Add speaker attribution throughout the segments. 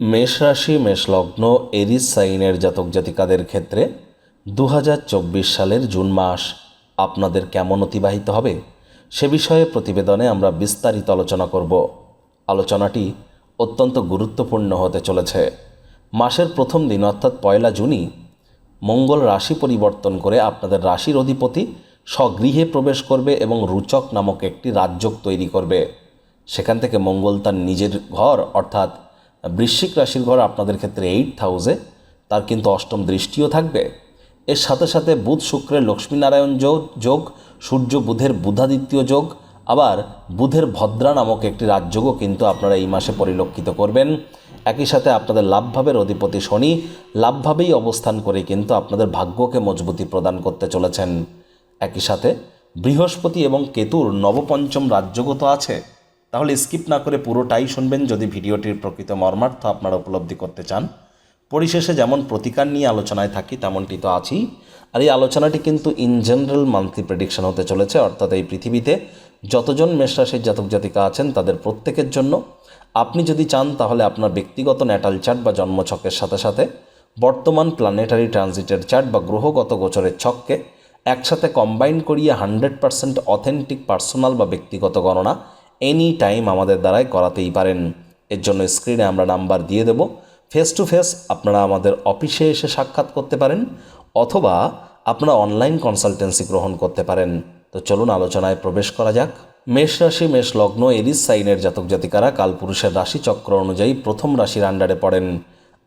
Speaker 1: মেষ রাশি, মেষ লগ্ন, এরিস সাইনের জাতক জাতিকাদের ক্ষেত্রে দু হাজার চব্বিশ সালের জুন মাস আপনাদের কেমন অতিবাহিত হবে? সে বিষয়ে প্রতিবেদনে আমরা বিস্তারিত আলোচনা করব। আলোচনাটি অত্যন্ত গুরুত্বপূর্ণ হতে চলেছে। মাসের প্রথম দিন, অর্থাৎ পয়লা জুনই, মঙ্গল রাশি পরিবর্তন করে আপনাদের রাশির অধিপতি স্বগৃহে প্রবেশ করবে এবং রুচক নামক একটি রাজ্যক তৈরি করবে। সেখান থেকে মঙ্গল তার নিজের ঘর, অর্থাৎ বৃশ্চিক রাশির ঘর আপনাদের ক্ষেত্রে এইট হাউসে তার কিন্তু অষ্টম দৃষ্টিও থাকবে। এর সাথে সাথে বুধ শুক্রের লক্ষ্মীনারায়ণ যোগ যোগ, সূর্য বুধের বুধাদিত্য যোগ, আবার বুধের ভদ্রা নামক একটি রাজযোগও কিন্তু আপনারা এই মাসে পরিলক্ষিত করবেন। একই সাথে আপনাদের লাভভাবের অধিপতি শনি, লাভভাবেই অবস্থান করে কিন্তু আপনাদের ভাগ্যকে মজবুতি প্রদান করতে চলেছেন। একই সাথে বৃহস্পতি এবং কেতুর নবপঞ্চম রাজ্যগত আছে। তাহলে স্কিপ না করে পুরোটাই শুনবেন যদি ভিডিওটির প্রকৃত মর্মার্থ আপনারা উপলব্ধি করতে চান। পরিশেষে যেমন প্রতিকার নিয়ে আলোচনায় থাকি, তেমনটি তো আছেই। আর এই আলোচনাটি কিন্তু ইন জেনারেল মান্থলি প্রেডিকশন হতে চলেছে, অর্থাৎ এই পৃথিবীতে যতজন মেষরাশির জাতক জাতিকা আছেন তাদের প্রত্যেকের জন্য। আপনি যদি চান তাহলে আপনার ব্যক্তিগত ন্যাটাল চার্ট বা জন্মছকের সাথে সাথে বর্তমান প্ল্যানেটারি ট্রানজিটের চার্ট বা গ্রহগত গোচরের ছককে একসাথে কম্বাইন করিয়ে হান্ড্রেড পার্সেন্ট অথেন্টিক পার্সোনাল বা ব্যক্তিগত গণনা এনি টাইম আমাদের দ্বারাই করাতেই পারেন। এর জন্য স্ক্রিনে আমরা নাম্বার দিয়ে দেব। ফেস টু ফেস আপনারা আমাদের অফিসে এসে সাক্ষাৎ করতে পারেন, অথবা আপনারা অনলাইন কনসালটেন্সি গ্রহণ করতে পারেন। তো চলুন আলোচনায় প্রবেশ করা যাক। মেষ রাশি, মেষ লগ্ন এরিস সাইনের জাতক জাতিকারা রাশি চক্র অনুযায়ী প্রথম রাশির আন্ডারে পড়েন।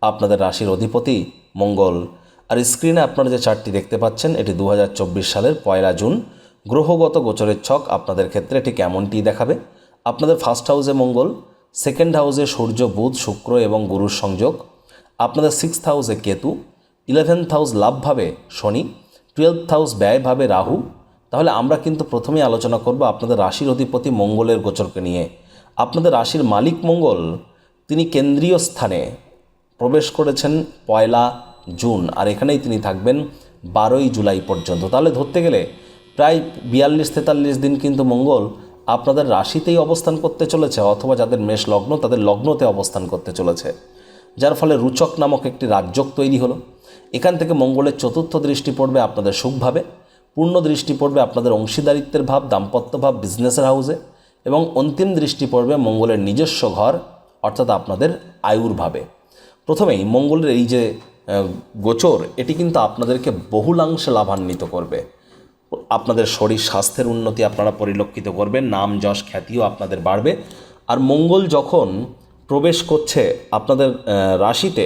Speaker 1: আপনাদের রাশির অধিপতি মঙ্গল। আর স্ক্রিনে আপনারা যে চারটি দেখতে পাচ্ছেন, এটি দু হাজার চব্বিশ সালের পয়লা জুন। গ্রহগত গোচরের ছক আপনাদের ক্ষেত্রে ঠিক এমনটি দেখাবে? আপনাদের ফার্স্ট হাউসে মঙ্গল সেকেন্ড হাউসে সূর্য, বুধ, শুক্র এবং গুরুর সংযোগ। আপনাদের সিক্সথ হাউসে কেতু ইলেভেন্থ হাউস লাভভাবে শনি টুয়েলথ হাউস ব্যয়ভাবে রাহু। তাহলে আমরা কিন্তু প্রথমেই আলোচনা করব আপনাদের রাশির অধিপতি মঙ্গলের গোচরকে নিয়ে। আপনাদের রাশির মালিক মঙ্গল, তিনি কেন্দ্রীয় স্থানে প্রবেশ করেছেন পয়লা জুন, আর এখানেই তিনি থাকবেন বারোই জুলাই পর্যন্ত। তাহলে ধরতে গেলে প্রায় বিয়াল্লিশ তেতাল্লিশ দিন কিন্তু মঙ্গল আপনাদের রাশিতেই অবস্থান করতে চলেছে অথবা যাদের মেষ লগ্ন, তাদের লগ্নতে অবস্থান করতে চলেছে। যার ফলে রুচক নামক একটি রাজ্যক তৈরি হলো। এখান থেকে মঙ্গলের চতুর্থ দৃষ্টি পড়বে আপনাদের সুখভাবে পূর্ণ দৃষ্টি পড়বে আপনাদের অংশীদারিত্বের ভাব, দাম্পত্য ভাব বিজনেসের হাউসে এবং অন্তিম দৃষ্টি পড়বে মঙ্গলের নিজস্ব ঘর, অর্থাৎ আপনাদের আয়ুর ভাবে। প্রথমেই মঙ্গলের এই যে গোচর, এটি কিন্তু আপনাদেরকে বহুলাংশে লাভান্বিত করবে। আপনাদের শরীর স্বাস্থ্যের উন্নতি আপনারা পরিলক্ষিত করবেন, নাম যশ খ্যাতিও আপনাদের বাড়বে। আর মঙ্গল যখন প্রবেশ করছে আপনাদের রাশিতে,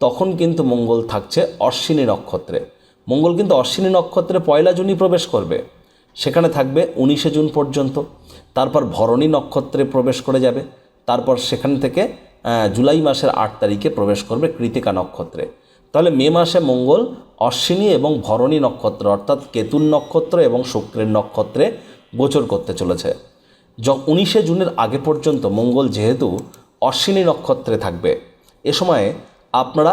Speaker 1: তখন কিন্তু মঙ্গল থাকছে অশ্বিনী নক্ষত্রে। মঙ্গল কিন্তু অশ্বিনী নক্ষত্রে পয়লা জুনই প্রবেশ করবে। সেখানে থাকবে উনিশে জুন পর্যন্ত। তারপর ভরণী নক্ষত্রে প্রবেশ করে যাবে। তারপর সেখান থেকে জুলাই মাসের আট তারিখে প্রবেশ করবে কৃতিকা নক্ষত্রে। তাহলে মে মাসে মঙ্গল, অশ্বিনী এবং ভরণী নক্ষত্র, অর্থাৎ কেতুন নক্ষত্র এবং শুক্রের নক্ষত্রে গোচর করতে চলেছে। য, উনিশে জুনের আগে পর্যন্ত মঙ্গল যেহেতু অশ্বিনী নক্ষত্রে থাকবে, এ সময়ে আপনারা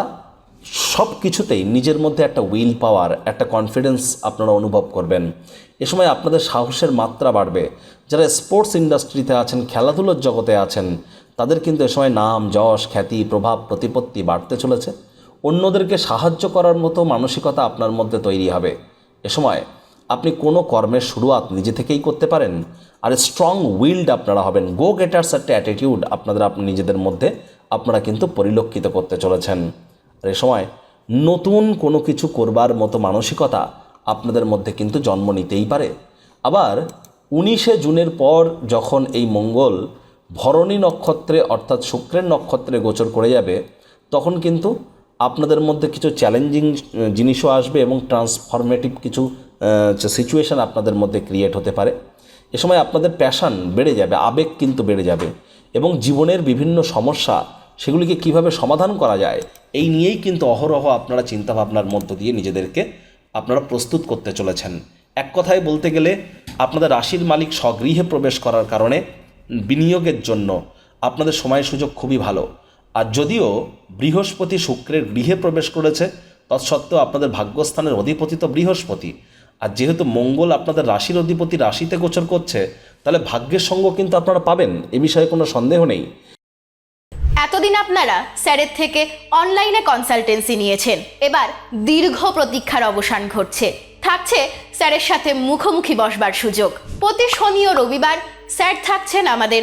Speaker 1: সব কিছুতেই নিজের মধ্যে একটা উইল পাওয়ার, একটা কনফিডেন্স আপনারা অনুভব করবেন। এ সময় আপনাদের সাহসের মাত্রা বাড়বে। যারা স্পোর্টস ইন্ডাস্ট্রিতে আছেন, খেলাধুলোর জগতে আছেন, তাদের কিন্তু এ সময় নাম, যশ, খ্যাতি, প্রভাব, প্রতিপত্তি বাড়তে চলেছে। অন্যদেরকে সাহায্য করার মতো মানসিকতা আপনার মধ্যে তৈরি হবে। এ সময় আপনি কোনো কর্মের শুরুয়াত নিজে থেকেই করতে পারেন। আর স্ট্রং উইল্ড আপনারা হবেন। গো গেটার্স একটা অ্যাটিটিউড আপনাদের আপনি নিজেদের মধ্যে আপনারা কিন্তু পরিলক্ষিত করতে চলেছেন। আর এ সময় নতুন কোনো কিছু করবার মতো মানসিকতা আপনাদের মধ্যে কিন্তু জন্ম নিতেই পারে। আবার উনিশে জুনের পর যখন এই মঙ্গল ভরণী নক্ষত্রে অর্থাৎ শুক্রের নক্ষত্রে গোচর করে যাবে, তখন কিন্তু আপনাদের মধ্যে কিছু চ্যালেঞ্জিং জিনিসও আসবে এবং ট্রান্সফরমেটিভ কিছু সিচুয়েশান আপনাদের মধ্যে ক্রিয়েট হতে পারে। এ সময় আপনাদের প্যাশান বেড়ে যাবে, আবেগ কিন্তু বেড়ে যাবে এবং জীবনের বিভিন্ন সমস্যা সেগুলিকে কীভাবে সমাধান করা যায়, এই নিয়েই কিন্তু অহরহ আপনারা চিন্তাভাবনার মধ্য দিয়ে নিজেদেরকে আপনারা প্রস্তুত করতে চলেছেন। এক কথায় বলতে গেলে, আপনাদের রাশির মালিক স্বগৃহে প্রবেশ করার কারণে বিনিয়োগের জন্য আপনাদের সময় সুযোগ খুবই ভালো। আর যদিও বৃহস্পতি শুক্রের গৃহে প্রবেশ করেছে, তৎসত্ত্বেও আপনাদের ভাগ্যস্থানের অধিপতি তো বৃহস্পতি। আর যেহেতু মঙ্গল আপনাদের রাশির অধিপতি রাশিতে গোচর করছে, তাহলে ভাগ্যের সঙ্গ কিন্তু আপনারা পাবেন, এ বিষয়ে কোনো সন্দেহ নেই।
Speaker 2: এতদিন আপনারা স্যারের থেকে অনলাইনে কনসালটেন্সি নিয়েছেন, এবার দীর্ঘ প্রতীক্ষার অবসান ঘটছে। থাকছে স্যারের সাথে মুখোমুখি বসবার সুযোগ। প্রতি শনি ও রবিবার স্যার থাকছেন আমাদের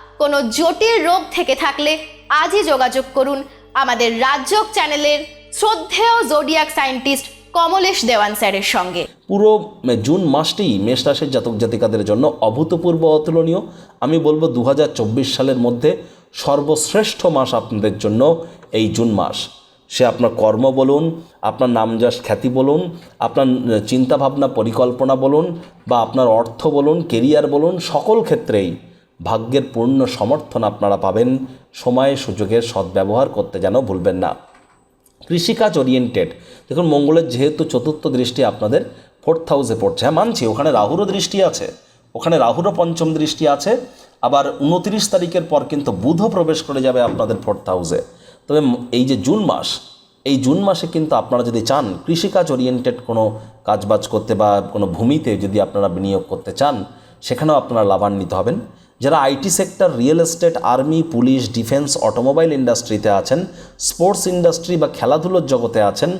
Speaker 2: কোনো জটিল রোগ থেকে থাকলে আজই যোগাযোগ করুন আমাদের রাজযোগ চ্যানেলের শ্রদ্ধেয় জোডিয়াক সায়েন্টিস্ট কমলেশ দেওয়ান স্যারের সঙ্গে।
Speaker 1: পুরো জুন মাসটি মেষ রাশির জাতক জাতিকাদের জন্য অভূতপূর্ব অতুলনীয়। আমি বলব দু হাজার চব্বিশ সালের মধ্যে সর্বশ্রেষ্ঠ মাস আপনাদের জন্য এই জুন মাস। সে আপনার কর্ম বলুন, আপনার নামযশ খ্যাতি বলুন, আপনার চিন্তাভাবনা পরিকল্পনা বলুন, বা আপনার অর্থ বলুন, কেরিয়ার বলুন, সকল ক্ষেত্রেই ভাগ্যের পূর্ণ সমর্থন আপনারা পাবেন। সময়, সুযোগের সদ্ব্যবহার করতে যেন ভুলবেন না। কৃষিকাজ ওরিয়েন্টেড দেখুন, মঙ্গলের যেহেতু চতুর্থ দৃষ্টি আপনাদের ফোর্থ হাউসে পড়ছে। হ্যাঁ মানছি, ওখানে রাহুরও দৃষ্টি আছে। ওখানে রাহুরও পঞ্চম দৃষ্টি আছে। আবার উনত্রিশ তারিখের পর কিন্তু বুধও প্রবেশ করে যাবে আপনাদের ফোর্থ হাউসে তবে এই যে জুন মাস, এই জুন মাসে কিন্তু আপনারা যদি চান কৃষিকাজ ওরিয়েন্টেড কোনো কাজবাজ করতে বা কোনো ভূমিতে যদি আপনারা বিনিয়োগ করতে চান, সেখানেও আপনারা লাভান্বিত হবেন। যারা IT sector, real estate, army, police, defence, automobile ইন্ডাস্ট্রিতে আছেন, স্পোর্টস ইন্ডাস্ট্রি বা খেলাধুলোর জগতে আছেন,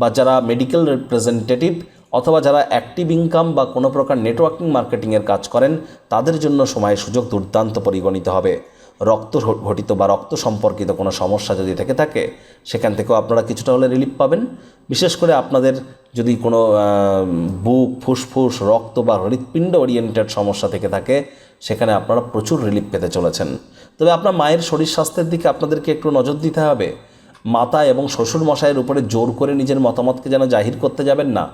Speaker 1: বা যারা মেডিকেল রিপ্রেজেন্টেটিভ অথবা যারা অ্যাক্টিভ ইনকাম বা কোনো প্রকার নেটওয়ার্কিং, মার্কেটিংয়ের কাজ করেন, তাদের জন্য সময়, সুযোগ দুর্দান্ত পরিগণিত হবে। রক্ত ঘটিত বা রক্ত সম্পর্কিত কোনো সমস্যা যদি থেকে থাকে, সেখান থেকেও আপনারা কিছুটা হলে রিলিফ পাবেন। বিশেষ করে আপনাদের যদি কোনো বুক, ফুসফুস, রক্ত বা হৃৎপিণ্ড ওরিয়েন্টেড সমস্যা থেকে থাকে সেখানে আপনারা প্রচুর রিলিফ পেতে চলেছেন। তবে আপনার মায়ের শরীর স্বাস্থ্যের দিকে আপনাদেরকে একটু নজর দিতে হবে। মাতা এবং শ্বশুর মশাইয়ের উপরে জোর করে নিজের মতামতকে যেন জাহির করতে যাবেন না।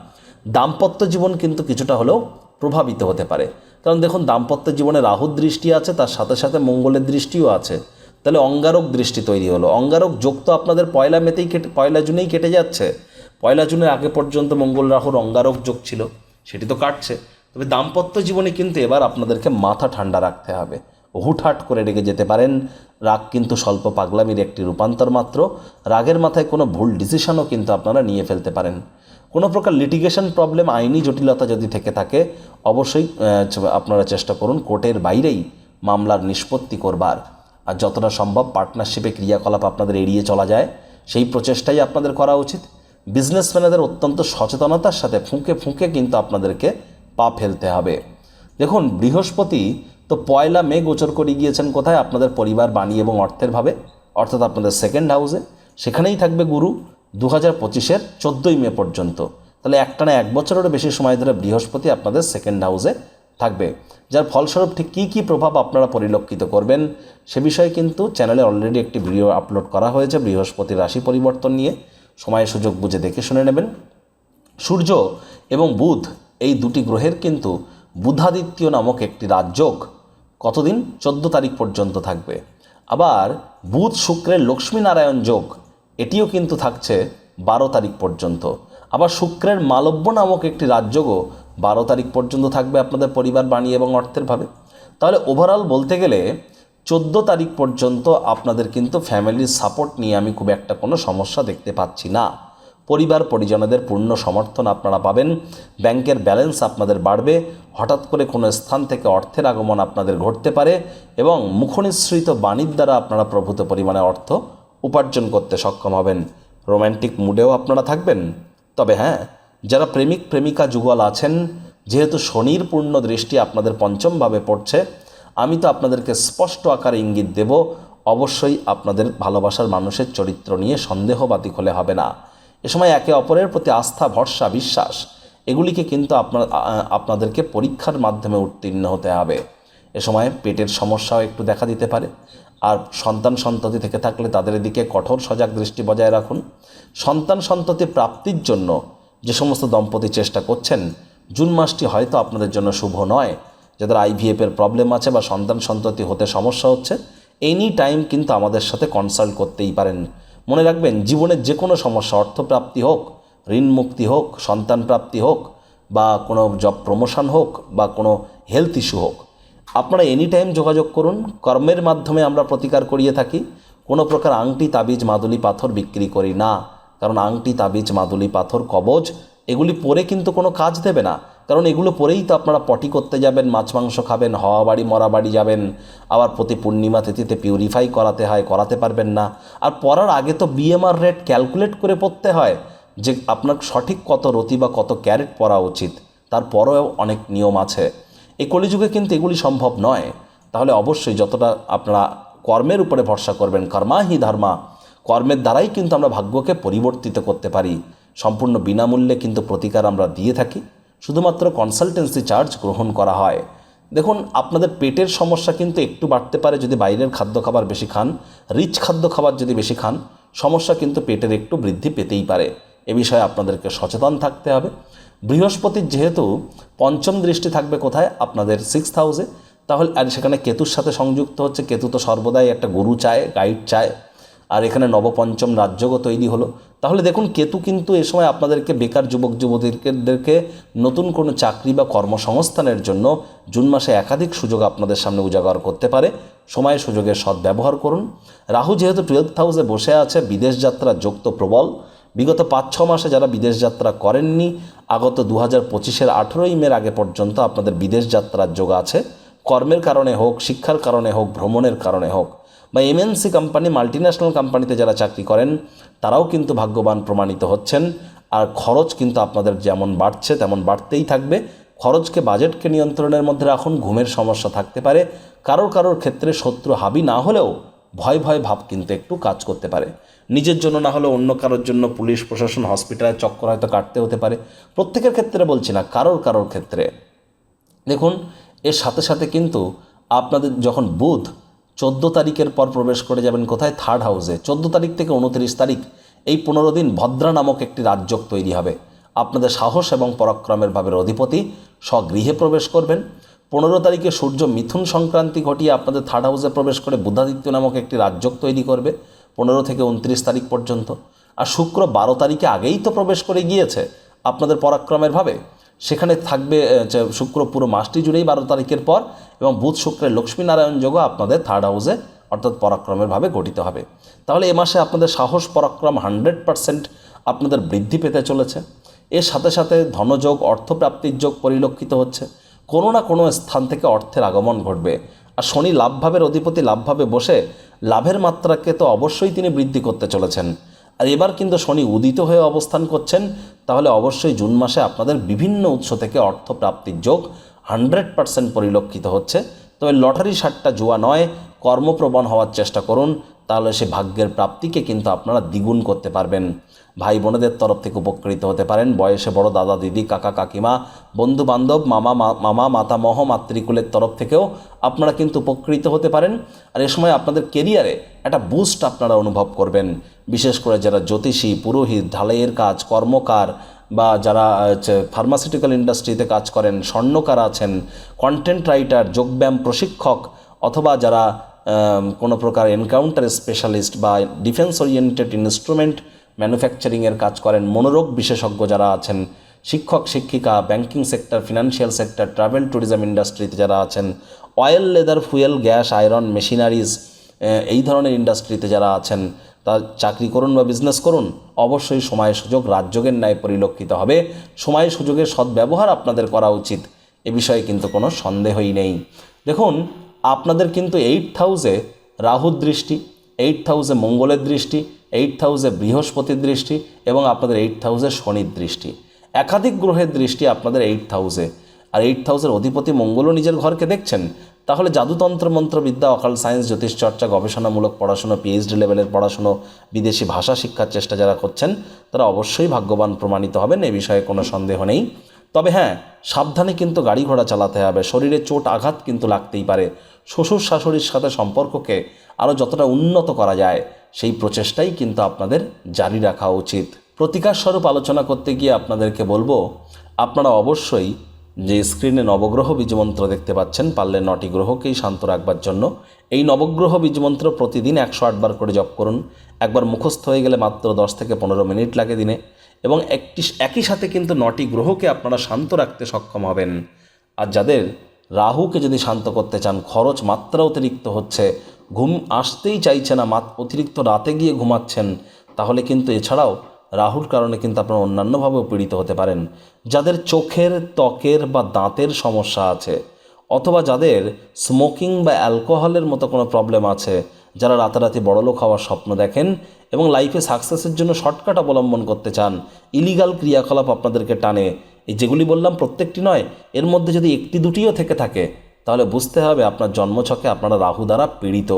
Speaker 1: দাম্পত্য জীবন কিন্তু কিছুটা হলেও প্রভাবিত হতে পারে। কারণ দেখুন, দাম্পত্য জীবনে রাহুর দৃষ্টি আছে, তার সাথে সাথে মঙ্গলের দৃষ্টিও আছে। তাহলে অঙ্গারক দৃষ্টি তৈরি হলো। অঙ্গারক যোগ তো আপনাদের পয়লা মেতেই কেটে, পয়লা জুনেই কেটে যাচ্ছে। পয়লা জুনের আগে পর্যন্ত মঙ্গল রাহুর অঙ্গারক যোগ ছিল। সেটি তো কাটছে। তবে দাম্পত্য জীবনে কিন্তু এবার আপনাদেরকে মাথা ঠান্ডা রাখতে হবে। হুটহাট করে রেগে যেতে পারেন। রাগ কিন্তু স্বল্প পাগলামির একটি রূপান্তর মাত্র। রাগের মাথায় কোনো ভুল ডিসিশনও কিন্তু আপনারা নিয়ে ফেলতে পারেন। কোনো প্রকার লিটিগেশন প্রবলেম আইনি জটিলতা যদি থেকে থাকে, অবশ্যই আপনারা চেষ্টা করুন কোর্টের বাইরেই মামলার নিষ্পত্তি করবার। আর যতটা সম্ভব পার্টনারশিপে ক্রিয়াকলাপ আপনাদের এড়িয়ে চলা যায়। সেই প্রচেষ্টাই আপনাদের করা উচিত। বিজনেসম্যানেদের অত্যন্ত সচেতনতার সাথে ফুঁকে ফুঁকে কিন্তু আপনাদেরকে পা ফেলতে হবে। দেখুন, বৃহস্পতি তো পয়লা মে গোচর করে গিয়েছেন কোথায়? আপনাদের পরিবার, বাণী এবং অর্থের ভাবে। অর্থাৎ আপনাদের সেকেন্ড হাউসে সেখানেই থাকবে গুরু দু হাজার পঁচিশের চোদ্দোই মে পর্যন্ত। তাহলে একটানা এক বছরেরও বেশি সময় ধরে বৃহস্পতি আপনাদের সেকেন্ড হাউসে থাকবে। যার ফলস্বরূপ ঠিক কী কী প্রভাব আপনারা পরিলক্ষিত করবেন, সে বিষয়ে কিন্তু চ্যানেলে অলরেডি একটি ভিডিও আপলোড করা হয়েছে বৃহস্পতির রাশি পরিবর্তন নিয়ে। সময় সুযোগ বুঝে দেখে শুনে নেবেন। সূর্য এবং বুধ এই দুটি গ্রহের কিন্তু বুধাদিত্য নামক একটি রাজযোগ কতদিন? চোদ্দ তারিখ পর্যন্ত থাকবে। আবার বুধ শুক্রের লক্ষ্মীনারায়ণ যোগ, এটিও কিন্তু থাকছে বারো তারিখ পর্যন্ত। আবার শুক্রের মালব্য নামক একটি রাজযোগও বারো তারিখ পর্যন্ত থাকবে আপনাদের পরিবার, বাণী এবং অর্থের ভাবে। তাহলে ওভারঅল বলতে গেলে চোদ্দ তারিখ পর্যন্ত আপনাদের কিন্তু ফ্যামিলির সাপোর্ট নিয়ে আমি খুব একটা কোনো সমস্যা দেখতে পাচ্ছি না। পরিবার, পরিজনদের পূর্ণ সমর্থন আপনারা পাবেন। ব্যাংকের ব্যালেন্স আপনাদের বাড়বে। হঠাৎ করে কোনো স্থান থেকে অর্থের আগমন আপনাদের ঘটতে পারে এবং মুখনিসৃত বাণীর দ্বারা আপনারা প্রভূত পরিমাণে অর্থ উপার্জন করতে সক্ষম হবেন। রোম্যান্টিক মুডেও আপনারা থাকবেন। তবে হ্যাঁ যারা প্রেমিক, প্রেমিকা যুগল আছেন, যেহেতু শনির পূর্ণ দৃষ্টি আপনাদের পঞ্চমভাবে পড়ছে, আমি তো আপনাদেরকে স্পষ্ট আকারে ইঙ্গিত দেব, অবশ্যই আপনাদের ভালোবাসার মানুষের চরিত্র নিয়ে সন্দেহ বাতিক হলে হবে না। এ সময় একে অপরের প্রতি আস্থা, ভরসা, বিশ্বাস, এগুলিকে কিন্তু আপনার আপনাদেরকে পরীক্ষার মাধ্যমে উত্তীর্ণ হতে হবে। এ সময় পেটের সমস্যাও একটু দেখা দিতে পারে। আর সন্তান সন্ততি থেকে থাকলে তাদের দিকে কঠোর সজাগ দৃষ্টি বজায় রাখুন। সন্তান সন্ততি প্রাপ্তির জন্য যে সমস্ত দম্পতি চেষ্টা করছেন, জুন মাসটি হয়তো আপনাদের জন্য শুভ নয়। যাদের আইভিএফের প্রবলেম আছে বা সন্তান সন্ততি হতে সমস্যা হচ্ছে, এনি টাইম কিন্তু আমাদের সাথে কনসাল্ট করতেই পারেন। মনে রাখবেন, জীবনের যে কোনো সমস্যা, অর্থপ্রাপ্তি হোক ঋণ মুক্তি হোক সন্তান প্রাপ্তি হোক, বা কোনো জব প্রমোশন হোক, বা কোনো হেলথ ইস্যু হোক, আপনারা এনি টাইম যোগাযোগ করুন। কর্মের মাধ্যমে আমরা প্রতিকার করিয়ে থাকি। কোনো প্রকার আংটি, তাবিজ, মাদুলি, পাথর বিক্রি করি না। কারণ আংটি, তাবিজ, মাদুলি, পাথর, কবজ, এগুলি পরে কিন্তু কোনো কাজ দেবে না। কারণ এগুলো পরেই তো আপনারা পটি করতে যাবেন, মাছ মাংস খাবেন, হওয়া বাড়ি, মরা বাড়ি যাবেন। আবার প্রতি পূর্ণিমা তিথিতে পিউরিফাই করাতে হয়, করাতে পারবেন না। আর পরার আগে তো বিএমআর রেট ক্যালকুলেট করে পড়তে হয় যে আপনার সঠিক কত রতি বা কত ক্যারেট পরা উচিত। তারপরেও অনেক নিয়ম আছে। এই কলিযুগে কিন্তু এগুলি সম্ভব নয়। তাহলে অবশ্যই যতটা আপনারা কর্মের উপরে ভরসা করবেন কর্মাহি ধর্মা। কর্মের দ্বারাই কিন্তু আমরা ভাগ্যকে পরিবর্তিত করতে পারি। সম্পূর্ণ বিনামূল্যে কিন্তু প্রতিকার আমরা দিয়ে থাকি। শুধুমাত্র কনসালটেন্সি চার্জ গ্রহণ করা হয়। দেখুন, আপনাদের পেটের সমস্যা কিন্তু একটু বাড়তে পারে যদি বাইরের খাদ্য খাবার বেশি খান রিচ খাদ্য খাবার যদি বেশি খান, সমস্যা কিন্তু পেটের একটু বৃদ্ধি পেতেই পারে। এ বিষয়ে আপনাদেরকে সচেতন থাকতে হবে। বৃহস্পতির যেহেতু পঞ্চম দৃষ্টি থাকবে কোথায়? আপনাদের সিক্স হাউসে তাহলে, আর সেখানে কেতুর সাথে সংযুক্ত হচ্ছে। কেতু তো সর্বদাই একটা গরু চায় গাইড চায়। আর এখানে নবপঞ্চম রাজ্যগও তৈরি হলো। তাহলে দেখুন, কেতু কিন্তু এ সময় আপনাদেরকে বেকার যুবক যুবতীদেরকে নতুন কোনো চাকরি বা কর্মসংস্থানের জন্য জুন মাসে একাধিক সুযোগ আপনাদের সামনে উজাগর করতে পারে। সময় সুযোগের সদ্ব্যবহার করুন। রাহু যেহেতু টুয়েলভ হাউসে বসে আছে, বিদেশ যাত্রার যোগ তো প্রবল। বিগত পাঁচ, ছ মাসে যারা বিদেশ যাত্রা করেননি, আগত দু হাজার পঁচিশের আঠেরোই মের আগে পর্যন্ত আপনাদের বিদেশ যাত্রার যোগ আছে। কর্মের কারণে হোক, শিক্ষার কারণে হোক, ভ্রমণের কারণে হোক। বা এমএনসি কোম্পানি মাল্টিন্যাশনাল কোম্পানিতে যারা চাকরি করেন, তারাও কিন্তু ভাগ্যবান প্রমাণিত হচ্ছেন। আর খরচ কিন্তু আপনাদের যেমন বাড়ছে, তেমন বাড়তেই থাকবে। খরচকে, বাজেটকে নিয়ন্ত্রণের মধ্যে রাখুন, ঘুমের সমস্যা থাকতে পারে। কারোর কারোর ক্ষেত্রে শত্রু হাবি না হলেও ভয় ভয় ভাব কিন্তু একটু কাজ করতে পারে। নিজের জন্য না হলে অন্য কারোর জন্য পুলিশ, প্রশাসন হসপিটালে চক্কর হয়তো কাটতে হতে পারে। প্রত্যেকের ক্ষেত্রে বলছি না, কারোর কারোর ক্ষেত্রে। দেখুন, এর সাথে সাথে কিন্তু আপনাদের যখন বুধ চোদ্দ তারিখের পর প্রবেশ করে যাবেন কোথায়? থার্ড হাউসে চোদ্দ তারিখ থেকে উনত্রিশ তারিখ, এই পনেরো দিন ভদ্রা নামক একটি রাজ্যক তৈরি হবে। আপনাদের সাহস এবং পরাক্রমের ভাবের অধিপতি স্বগৃহে প্রবেশ করবেন। পনেরো তারিখে সূর্য মিথুন সংক্রান্তি ঘটিয়ে আপনাদের থার্ড হাউসে প্রবেশ করে বুধাদিত্য নামক একটি রাজ্যক তৈরি করবে পনেরো থেকে উনত্রিশ তারিখ পর্যন্ত। আর শুক্র বারো তারিখে আগেই তো প্রবেশ করে গিয়েছে। আপনাদের পরাক্রমের ভাবে সেখানে থাকবে শুক্র পুরো মাসটি জুড়েই বারো তারিখের পর এবং বুধ শুক্রের লক্ষ্মীনারায়ণ যোগও আপনাদের থার্ড হাউসে অর্থাৎ পরাক্রমের ভাবে গঠিত হবে। তাহলে এ মাসে আপনাদের সাহস পরাক্রম হান্ড্রেড পারসেন্ট আপনাদের বৃদ্ধি পেতে চলেছে। এর সাথে সাথে ধনযোগ, অর্থপ্রাপ্তির যোগ পরিলক্ষিত হচ্ছে। কোনো না কোনো স্থান থেকে অর্থের আগমন ঘটবে। আর শনি লাভভাবের অধিপতি লাভভাবে বসে লাভের মাত্রাকে তো অবশ্যই তিনি বৃদ্ধি করতে চলেছেন। আর এবার কিন্তু শনি উদিত হয়ে অবস্থান করছেন, তাহলে অবশ্যই জুন মাসে আপনাদের বিভিন্ন উৎস থেকে অর্থ প্রাপ্তির যোগ হান্ড্রেড পারসেন্ট পরিলক্ষিত হচ্ছে। তবে লটারি সারটা জুয়া নয়, কর্মপ্রবণ হওয়ার চেষ্টা করুন, তাহলে সে ভাগ্যের প্রাপ্তিকে কিন্তু আপনারা দ্বিগুণ করতে পারবেন। ভাই বোনেদের তরফ থেকে উপকৃত হতে পারেন। বয়সে বড় দাদা, দিদি, কাকা, কাকিমা বন্ধু বান্ধব মামা মামা, মাতামহ, মাতৃকুলের তরফ থেকেও আপনারা কিন্তু উপকৃত হতে পারেন। আর এ সময় আপনাদের কেরিয়ারে একটা বুস্ট আপনারা অনুভব করবেন। বিশেষ করে যারা জ্যোতিষী, পুরোহিত, ঢালাইয়ের কাজ, কর্মকার বা যারা ফার্মাসিউটিক্যাল ইন্ডাস্ট্রিতে কাজ করেন, স্বর্ণকার আছেন কন্টেন্ট রাইটার যোগব্যায়াম প্রশিক্ষক অথবা যারা কোনো প্রকার এনকাউন্টার স্পেশালিস্ট বা ডিফেন্স ওরিয়েন্টেড ইনস্ট্রুমেন্ট ম্যানুফ্যাকচারিংয়ের কাজ করেন মনোরোগ বিশেষজ্ঞ যারা আছেন, শিক্ষক, শিক্ষিকা banking sector financial sector travel tourism ইন্ডাস্ট্রিতে যারা আছেন oil leather fuel gas iron machineries এই ধরনের ইন্ডাস্ট্রিতে যারা আছেন, তা চাকরি করুন বা বিজনেস করুন, অবশ্যই সময়, সুযোগ রাজযোগের ন্যায় পরিলক্ষিত হবে। সময়, সুযোগের সদ্ব্যবহার আপনাদের করা উচিত, এ বিষয়ে কিন্তু কোনো সন্দেহই নেই। দেখুন, আপনাদের কিন্তু এইট হাউসে রাহুর দৃষ্টি এইট হাউসে মঙ্গলের দৃষ্টি এইট হাউসে বৃহস্পতির দৃষ্টি এবং আপনাদের এইট হাউসে শনির দৃষ্টি। একাধিক গ্রহের দৃষ্টি আপনাদের এইট হাউসে আর এইট হাউসের অধিপতি মঙ্গলও নিজের ঘরকে দেখছেন। তাহলে জাদুতন্ত্র মন্ত্রবিদ্যা অকাল সায়েন্স জ্যোতিষচর্চা গবেষণামূলক পড়াশুনো পিএইচডি লেভেলের পড়াশুনো, বিদেশি ভাষা শিক্ষার চেষ্টা যারা করছেন, তারা অবশ্যই ভাগ্যবান প্রমাণিত হবেন, এ বিষয়ে কোনো সন্দেহ নেই। তবে হ্যাঁ সাবধানে কিন্তু গাড়ি ঘোড়া চালাতে হবে, শরীরে চোট আঘাত কিন্তু লাগতেই পারে। শ্বশুর শাশুড়ির সাথে সম্পর্ককে আরও যতটা উন্নত করা যায় সেই প্রচেষ্টাই কিন্তু আপনাদের জারি রাখা উচিত। প্রতিকার স্বরূপ আলোচনা করতে গিয়ে আপনাদেরকে বলব, আপনারা অবশ্যই যে স্ক্রিনে নবগ্রহ বীজমন্ত্র দেখতে পাচ্ছেন, পারলে নটি গ্রহকেই শান্ত রাখবার জন্য। এই নবগ্রহ বীজমন্ত্র প্রতিদিন একশো আটবার করে জপ করুন। একবার মুখস্থ হয়ে গেলে মাত্র দশ থেকে পনেরো মিনিট লাগে দিনে এবং একটি, একই সাথে কিন্তু নটি গ্রহকে আপনারা শান্ত রাখতে সক্ষম হবেন। আর যাদের রাহুকে যদি শান্ত করতে চান, খরচ মাত্রা অতিরিক্ত হচ্ছে। ঘুম আসতেই চাইছে না, মাত অতিরিক্ত রাতে গিয়ে ঘুমাচ্ছেন। তাহলে কিন্তু এছাড়াও রাহুর কারণে কিন্তু আপনারা অন্যান্যভাবেও পীড়িত হতে পারেন। যাদের চোখের, ত্বকের বা দাঁতের সমস্যা আছে অথবা যাদের স্মোকিং বা অ্যালকোহলের মতো কোনো প্রবলেম আছে, যারা রাতারাতি বড়লোক হওয়ার স্বপ্ন দেখেন এবং লাইফে সাকসেসের জন্য শর্টকাট অবলম্বন করতে চান ইলিগাল ক্রিয়াকলাপ আপনাদেরকে টানে। এই যেগুলি বললাম প্রত্যেকটি নয়, এর মধ্যে যদি একটি দুটিও থেকে থাকে তাহলে বুঝতে হবে আপনার জন্মছকে আপনারা রাহু দ্বারা পীড়িত।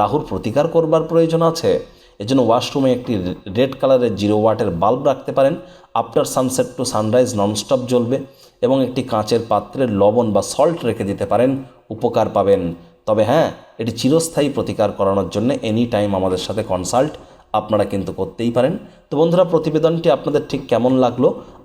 Speaker 1: রাহুর প্রতিকার করবার প্রয়োজন আছে। এজন্য ওয়াশরুমে একটি রেড কালারের জিরো ওয়াটের বাল্ব রাখতে পারেন। After sunset to sunrise nonstop জ্বলবে এবং একটি কাঁচের পাত্রে লবণ বা সল্ট রেখে দিতে পারেন। উপকার পাবেন। তবে হ্যাঁ এটি চিরস্থায়ী প্রতিকার করানোর জন্য এনি টাইম আমাদের সাথে কনসাল্ট আপনারা কিন্তু করতেই পারেন। তো বন্ধুরা, প্রতিবেদনটি আপনাদের ঠিক কেমন লাগল?